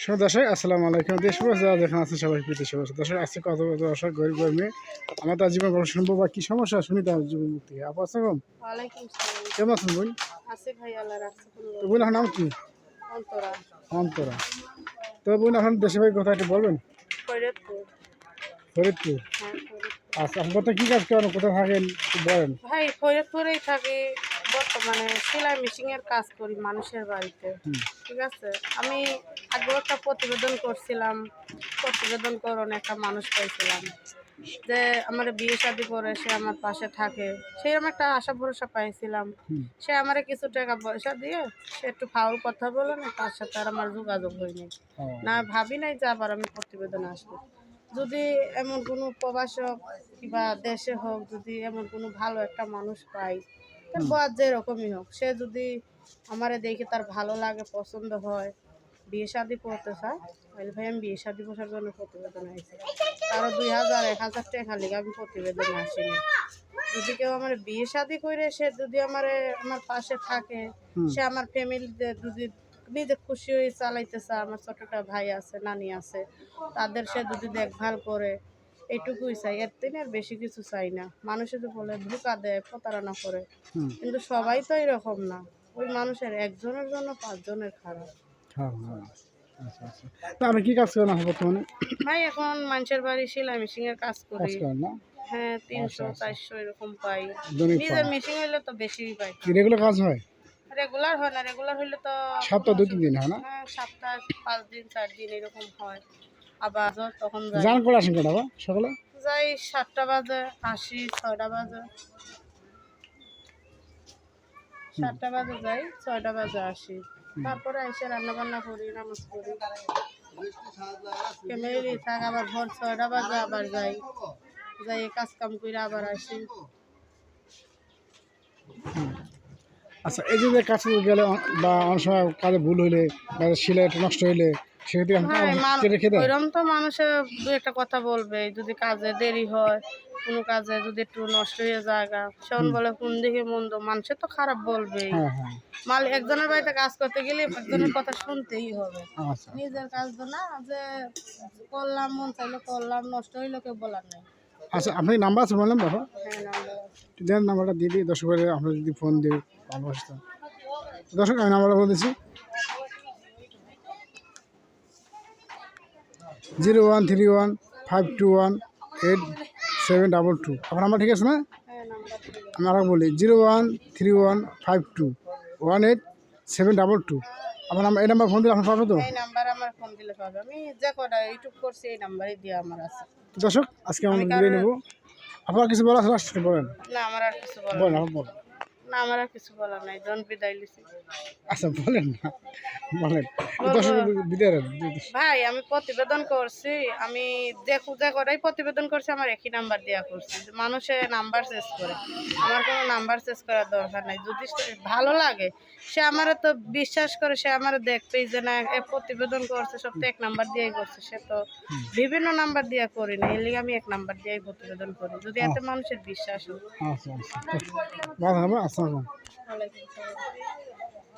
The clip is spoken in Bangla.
দর্শক আসসালামু আলাইকুম। দেশ যারা যেখানে আছেন সবাই প্রীতি শুভেচ্ছা। দর্শক আজকে কত কত দর্শক গরিব গরিমে আমার তার জীবন গল্প শুনব বা কি সমস্যা শুনি তার জীবন থেকে। আপু আসসালাম কেমন আছেন বোন? আছে ভাই আল্লাহ রাখছে কোনো তো বোন এখন নাম কি? অন্তরা। অন্তরা। তো বোন এখন দেশে ভাই কথা একটু বলবেন? ফরিদপুর। হ্যাঁ। আচ্ছা আপনি কোথায় কী কাজ করেন কোথায় থাকেন বলেন। ভাই ফরিদপুরেই থাকি। বর্তমানে সেলাই মেশিনের কাজ করি মানুষের বাড়িতে। ঠিক আছে? আমি আগেও একটা প্রতিবেদন করছিলাম। প্রতিবেদন করুন একটা মানুষ পাইছিলাম। যে আমার বিয়ে শাদি করে সে আমার পাশে থাকে। সেরকম একটা আশা ভরসা পাইছিলাম। সে আমার কিছু টাকা পয়সা দিয়ে সে একটু ফাউল কথা বলে না তার সাথে আর আমার যোগাযোগ হয়নি না ভাবি নাই যে আবার আমি প্রতিবেদন আসব। যদি এমন কোনো প্রবাসক কিংবা দেশে হোক যদি এমন কোনো ভালো একটা মানুষ পাই তার বয়স যেরকমই হোক। সে যদি আমারে দেখে তার ভালো লাগে পছন্দ হয় বিয়ে শাদি করতে চায় তাহলে ভাই আমি বিয়ে শাদি বসার জন্য প্রতিবেদন আসি তারও দুই হাজার এক হাজার টাকা লিগে আমি প্রতিবেদন আসিনি। যদি কেউ আমার বিয়ে শাদি করে সে যদি আমার আমার পাশে থাকে সে আমার ফ্যামিলিতে যদি নিজে খুশি হয়ে চালাইতেছে আমার ছোটটা ভাই আছে নানি আছে তাদের সে যদি দেখভাল করে এইটুকুই চাই এর থেকে আর বেশি কিছু চাই না। মানুষে তো বলে ধোকা দেয় প্রতারণা করে। কিন্তু সবাই তো এরকম না। ওই মানুষের একজনের জন্য পাঁচজনের খারাপ। হ্যাঁ হ্যাঁ। আচ্ছা আচ্ছা। তো আপনি কী কাজ করেন বর্তমানে? ভাই এখন মানুষের বাড়ি সেলাই মেশিন এর কাজ কাজ করি হ্যাঁ তিনশো আচ্ছা। চারশো এরকম পাই। নিজের মেশিন হইলে তো বেশি পাই। রেগুলার কাজ হয়? রেগুলার হয় না রেগুলার হইলে তো সপ্তাহ দু তিন দিন হয় না? হ্যাঁ সপ্তাহ পাঁচ দিন চার দিন এরকম হয়। আবার তখন যাই। জান করে আসেন কটা সকালে? যাই সাতটা বাজে আসি ছয়টা বাজে। সাতটা বাজে যাই ছয়টা বাজে আসি তারপরে এসে রান্না বান্না করি নামাজ করি ফ্যামিলি থাক আবার ভোর ছয়টা বাজে আবার যাই। যাই কাজ কাম করে আবার আসি। আচ্ছা এই যে কাজ গেলে বা অনেক সময় কাজে ভুল হইলে বা সিলাইটা নষ্ট হইলে সেক্ষেত্রে ওইরকম তো মানুষের দু একটা কথা বলবে যদি কাজে দেরি হয় কোনো কাজে যদি একটু নষ্ট হয়ে যায় বলে কোন দিকে মন্দ। মানুষের তো খারাপ বলবেই। হ্যাঁ হ্যাঁ। মাল একজনের বাড়িতে কাজ করতে গেলে একজনের কথা শুনতেই হবে। আচ্ছা। নিজের কাজ তো না যে করলাম মন চাইলে করলাম নষ্ট হইল কেউ বলার নাই। আচ্ছা আপনি নাম্বার আছে বললাম দেখো হ্যাঁ দেন নাম্বারটা দিয়ে দিই। আপনার যদি ফোন দিই ভালো দর্শক আমি নাম্বারটা বলে দিচ্ছি। Zero one three one five two one eight seven double two. আপনার নাম্বার ঠিক আছে না। আমি আরও বলি zero one three one five two one eight seven double two. আপনার নাম্বার এই নাম্বার ফোন দিলে আপনার পাবে তো? এই নাম্বার আমার ফোন দিলে পাবে আমি যে কটা ইউটিউব করছি এই নাম্বারই দিয়ে আমার আছে। দর্শক আজকে আমরা নেব। আপনার কিছু বলা আছে লাস্টে বলেন। না আমার আর কিছু বলেন আপনার বলেন। না আমার আর কিছু বলার নাই। জন বিদায় লিছি আচ্ছা বলেন না। বলেন। বিদায় ভাই আমি প্রতিবেদন করছি। আমি যে প্রতিবেদন করছি আমার একই নাম্বার দেওয়া করছি। মানুষে নাম্বার করে। আমার কোনো নাম্বার করার দরকার নাই। যদি ভালো লাগে সে আমার তো বিশ্বাস করে সে আমার দেখবেই যে না এ প্রতিবেদন করছে সব তো এক নাম্বার দিয়েই করছে। সে তো বিভিন্ন নাম্বার দিয়ে করি না এর আমি এক নাম্বার দিয়েই প্রতিবেদন করি। যদি এতে মানুষের বিশ্বাস হয়। আচ্ছা আচ্ছা ভালো হবে আসসালাম ওয়ালাইকুম আসসালাম।